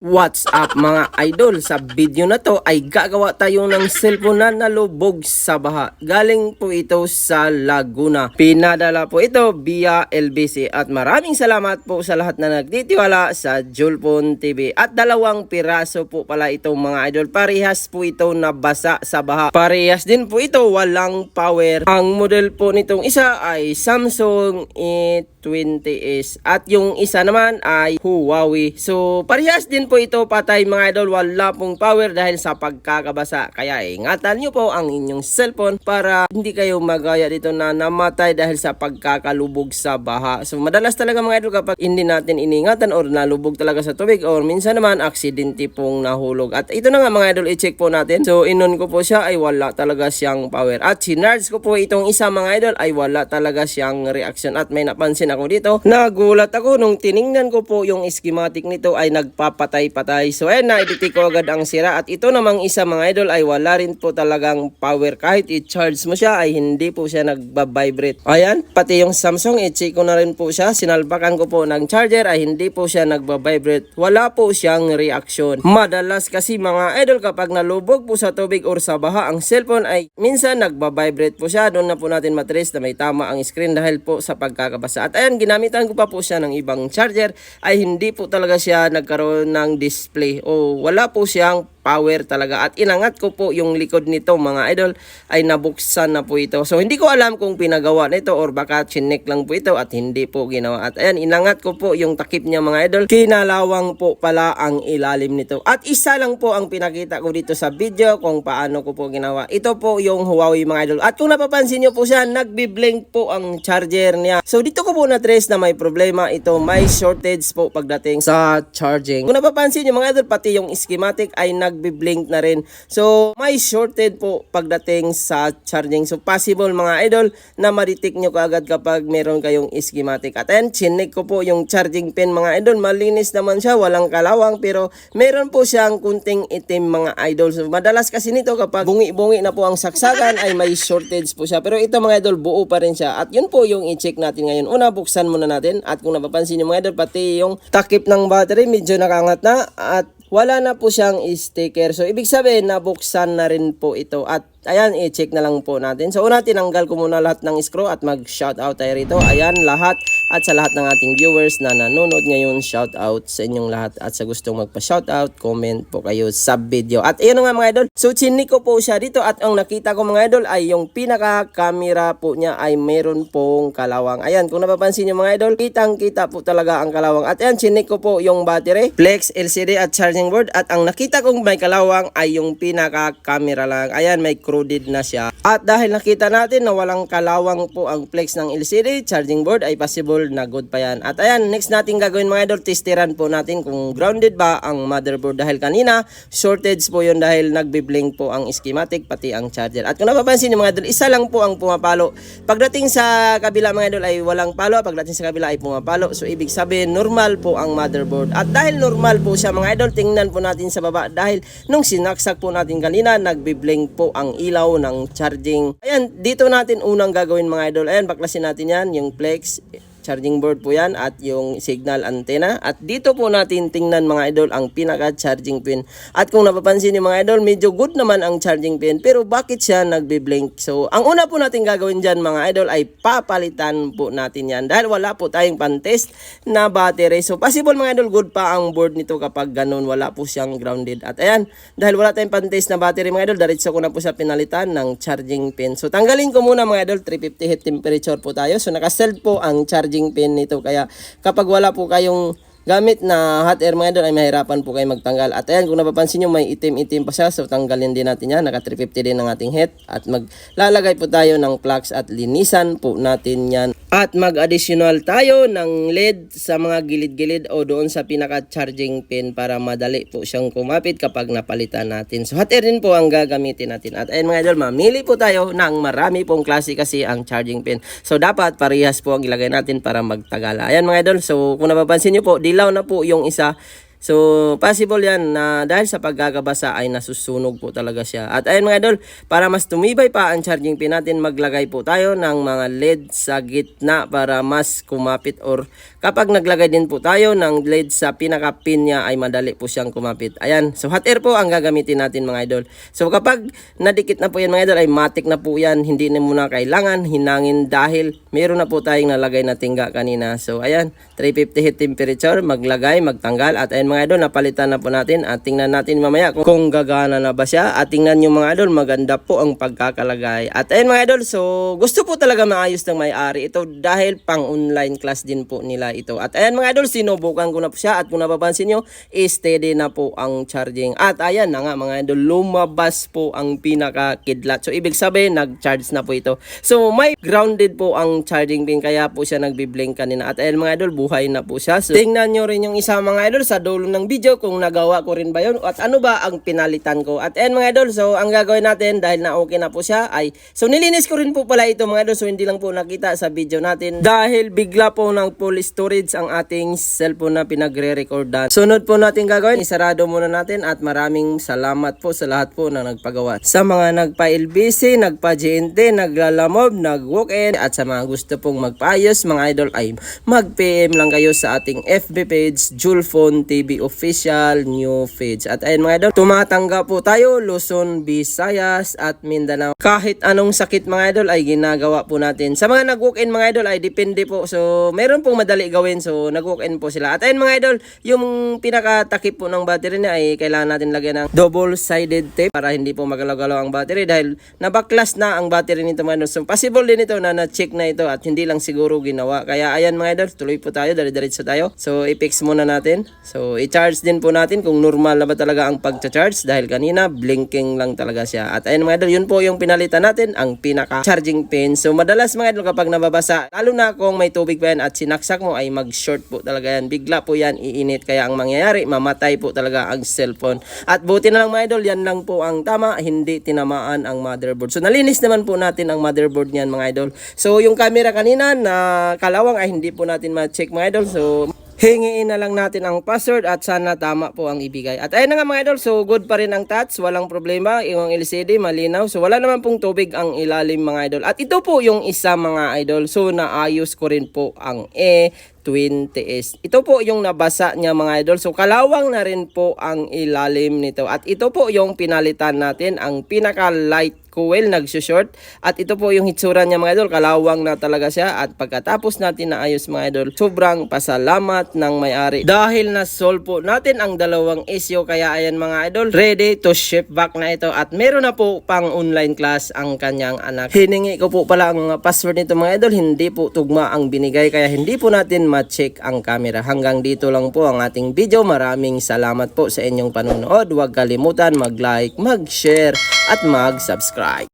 What's up mga idol? Sa video na to ay gagawa tayo ng cellphone na nalubog sa baha. Galing po ito sa Laguna. Pinadala po ito via LBC at maraming salamat po sa lahat na nagtitiwala sa Julpon TV. At dalawang piraso po pala itong mga idol. Parehas po ito nabasa sa baha. Parehas din po ito walang power. Ang model po nitong isa ay Samsung E20s at yung isa naman ay Huawei. So parehas din po ito patay mga idol wala pong power dahil sa pagkakabasa. Kaya ingatan nyo po ang inyong cellphone para hindi kayo magaya dito na namatay dahil sa pagkakalubog sa baha. So madalas talaga mga idol kapag hindi natin iningatan or nalubog talaga sa tubig or minsan naman aksidente pong nahulog. At ito na nga mga idol i-check po natin. So inon ko po siya ay wala talaga siyang power. At sinarge ko po itong isa mga idol ay wala talaga siyang reaction. At may napansin ako dito. Nagulat ako nung tiningnan ko po yung schematic nito ay nagpapatay-patay. So ayan na i-detect ko agad ang sira. At ito namang isa mga idol ay wala rin po talagang power. Kahit i-charge mo siya ay hindi po siya nagbabibrate. Ayan, pati yung Samsung i-check ko na rin po siya. Sinalpakan ko po ng charger ay hindi po siya nagbabibrate. Wala po siyang reaction. Madalas kasi mga idol kapag nalubog po sa tubig or sa baha ang cellphone ay minsan nagbabibrate po siya. Doon na po natin matrace na may tama ang screen dahil po sa pagkakabasa. At ayan, ginamitan ko pa po siya ng ibang charger ay hindi po talaga siya nagkaroon ng display. O wala po siyang power talaga. At inangat ko po yung likod nito mga idol ay nabuksan na po ito. So hindi ko alam kung pinagawa nito or baka chinek lang po ito at hindi po ginawa. At ayan inangat ko po yung takip niya mga idol. Kinalawang po pala ang ilalim nito. At isa lang po ang pinakita ko dito sa video kung paano ko po ginawa. Ito po yung Huawei mga idol. At kung napapansin nyo po siya nagbi-blink po ang charger niya. So dito ko po na trace na may problema. Ito may shortage po pagdating sa charging. Kung napapansin nyo mga idol pati yung schematic ay nagbi-blink na rin. So, may shorted po pagdating sa charging. So, possible mga idol na ma-detect nyo kaagad kapag meron kayong schematic. At ayan, chinek ko po yung charging pin mga idol. Malinis naman siya, walang kalawang pero meron po siyang kunting itim mga idol. So, madalas kasi nito kapag bungi-bungi na po ang saksakan ay may shortage po siya. Pero ito mga idol, buo pa rin siya. At yun po yung i-check natin ngayon. Una, buksan muna natin. At kung napapansin nyo mga idol, pati yung takip ng battery medyo nakangat na. At wala na po siyang sticker. So, ibig sabihin, nabuksan na rin po ito. At, ayan, i-check na lang po natin. So, una, tinanggal ko muna lahat ng screw at mag-shoutout tayo rito. Ayan, lahat. At sa lahat ng ating viewers na nanonood ngayon, shoutout sa inyong lahat. At sa gustong magpa-shoutout, comment po kayo sa video. At ayun nga mga idol. So, chinik ko po siya dito. At ang nakita ko mga idol ay yung pinaka-camera po niya ay meron pong kalawang. Ayan, kung napapansin nyo mga idol, kitang-kita po talaga ang kalawang. At ayan, chinik ko po yung battery, flex, LCD at charging board. At ang nakita kong may kalawang ay yung pinaka-camera lang. Ayan, may cruded na siya. At dahil nakita natin na walang kalawang po ang flex ng LCD, charging board ay possible na good pa yan. At ayan, next natin gagawin mga idol, testiran po natin kung grounded ba ang motherboard. Dahil kanina, shortage po yun dahil nagbi-blink po ang schematic pati ang charger. At kung napapansin niyo mga idol, isa lang po ang pumapalo. Pagdating sa kabila mga idol ay walang palo, pagdating sa kabila ay pumapalo. So ibig sabihin, normal po ang motherboard. At dahil normal po siya mga idol, tingnan po natin sa baba dahil nung sinaksak po natin kanina, nagbi-blink po ang ilaw ng charging. Ayan, dito natin unang gagawin mga idol. Ayan, baklasin natin yan, yung flex, charging board po yan at yung signal antenna. At dito po natin tingnan mga idol ang pinaka-charging pin. At kung napapansin niyo mga idol, medyo good naman ang charging pin. Pero bakit siya nagbi-blink? So, ang una po natin gagawin dyan mga idol ay papalitan po natin yan. Dahil wala po tayong pan-test na battery. So, possible mga idol, good pa ang board nito kapag ganun. Wala po siyang grounded. At ayan, dahil wala tayong pan-test na battery mga idol, diretso ko na po siya pinalitan ng charging pin. So, tanggalin ko muna mga idol, 350 heat temperature po tayo. So, naka-seld po ang charging pin nito. Kaya kapag wala po kayong gamit na hot air mga idol ay mahirapan po kayo magtanggal. At ayan, kung napapansin nyo may itim-itim pa siya. So tanggalin din natin yan. Naka 350 din ang ating head. At maglalagay po tayo ng plugs at linisan po natin yan. At mag-additional tayo ng LED sa mga gilid-gilid o doon sa pinaka-charging pin para madali po siyang kumapit kapag napalitan natin. So hot air din po ang gagamitin natin. At ayan mga idol, mamili po tayo ng marami pong klase kasi ang charging pin. So dapat parehas po ang ilagay natin para magtagala. Ayan mga idol, so kung napapansin nyo po, dilaw na po yung isa So, possible yan na dahil sa paggagabasa ay nasusunog po talaga siya. At ayun mga idol, para mas tumibay pa ang charging pin natin, maglagay po tayo ng mga LED sa gitna para mas kumapit or kapag naglagay din po tayo ng LED sa pinaka-pin niya ay madali po siyang kumapit. Ayan, so hot air po ang gagamitin natin mga idol. So kapag nadikit na po yan mga idol ay matik na po yan, hindi na muna kailangan hinangin dahil meron na po tayong nalagay na tingga kanina. So ayan, 350 heat temperature, maglagay, magtanggal at ayan mga idol, napalitan na po natin at tingnan natin mamaya kung, kung gagana na ba siya at tingnan nyo mga idol, maganda po ang pagkakalagay. At ayan mga idol, so gusto po talaga maayos ng may-ari ito dahil pang online class din po nila ito. At ayan mga idol, sinubukan ko na po siya at kung napapansin nyo, steady na po ang charging. At ayan na nga mga idol, lumabas po ang pinaka-kidlat. So ibig sabihin, nag-charge na po ito. So may grounded po ang charging pin kaya po siya nagbi-blink kanina. At ayan mga idol, buhay na po siya. So tingnan nyo rin yung isa mga idol sa dulo ng video kung nagawa ko rin ba yun at ano ba ang pinalitan ko. At ayan mga idol, so ang gagawin natin dahil na okay na po siya ay so nilinis ko rin po pala ito mga idol so hindi lang po nakita sa video natin dahil bigla po ng full storage ang ating cellphone na pinagre-recordan. Sunod po natin gagawin, isarado muna natin at maraming salamat po sa lahat po na nagpagawa. Sa mga nagpa-LBC, nagpa-GNT, naglalamob, nag-walk-in at sa mga gusto pong magpaayos mga idol ay mag-PM lang kayo sa ating FB page, Julphone TV Official New Page. At ayun mga idol, tumatanggap po tayo Luzon, Visayas at Mindanao. Kahit anong sakit mga idol ay ginagawa po natin. Sa mga nag-walk-in mga idol ay depende po. So meron pong madali gawin so nag-walk-in po sila. At ayun mga idol, yung pinakatakip po ng battery niya ay kailangan natin lagyan ng double-sided tape para hindi po magalaw-galaw ang battery dahil nabaklas na ang battery nito mga idol. So possible din ito na na-check na ito at hindi lang siguro ginawa. Kaya ayan mga idol, tuloy po tayo, dire-diretso tayo. So i-fix muna natin. So i-charge din po natin kung normal na ba talaga ang pag-charge dahil kanina blinking lang talaga siya. At ayun mga idol, yun po yung pinalitan natin, ang pinaka-charging pin. So madalas mga idol kapag nababasa, lalo na kung may tubig pa yan at sinaksak mo ay mag-short po talaga yan. Bigla po yan iinit kaya ang mangyayari, mamatay po talaga ang cellphone. At buti na lang mga idol, yan lang po ang tama, hindi tinamaan ang motherboard. So nalinis naman po natin ang motherboard niyan mga idol. So yung camera kanina na kalawang ay hindi po natin ma-check mga idol. So Hingiin na lang natin ang password at sana tama po ang ibigay. At ayun na nga mga idol, so good pa rin ang touch, walang problema, yung LCD malinaw. So wala naman pong tubig ang ilalim mga idol. At ito po yung isa mga idol, so naayos ko rin po ang E 20S. Ito po yung nabasa niya mga idol. So kalawang na rin po ang ilalim nito. At ito po yung pinalitan natin, ang pinaka light coil nagsushort. At ito po yung hitsura niya mga idol. Kalawang na talaga siya. At pagkatapos natin na ayos mga idol, sobrang pasalamat ng may-ari. Dahil na-solve po natin ang dalawang issue. Kaya ayan mga idol, ready to ship back na ito. At meron na po pang online class ang kanyang anak. Hiningi ko po pala ang password nito mga idol. Hindi po tugma ang binigay. Kaya hindi po natin ma-check ang camera. Hanggang dito lang po ang ating video. Maraming salamat po sa inyong panonood. Huwag kalimutan mag-like, mag-share at mag-subscribe. subscribe.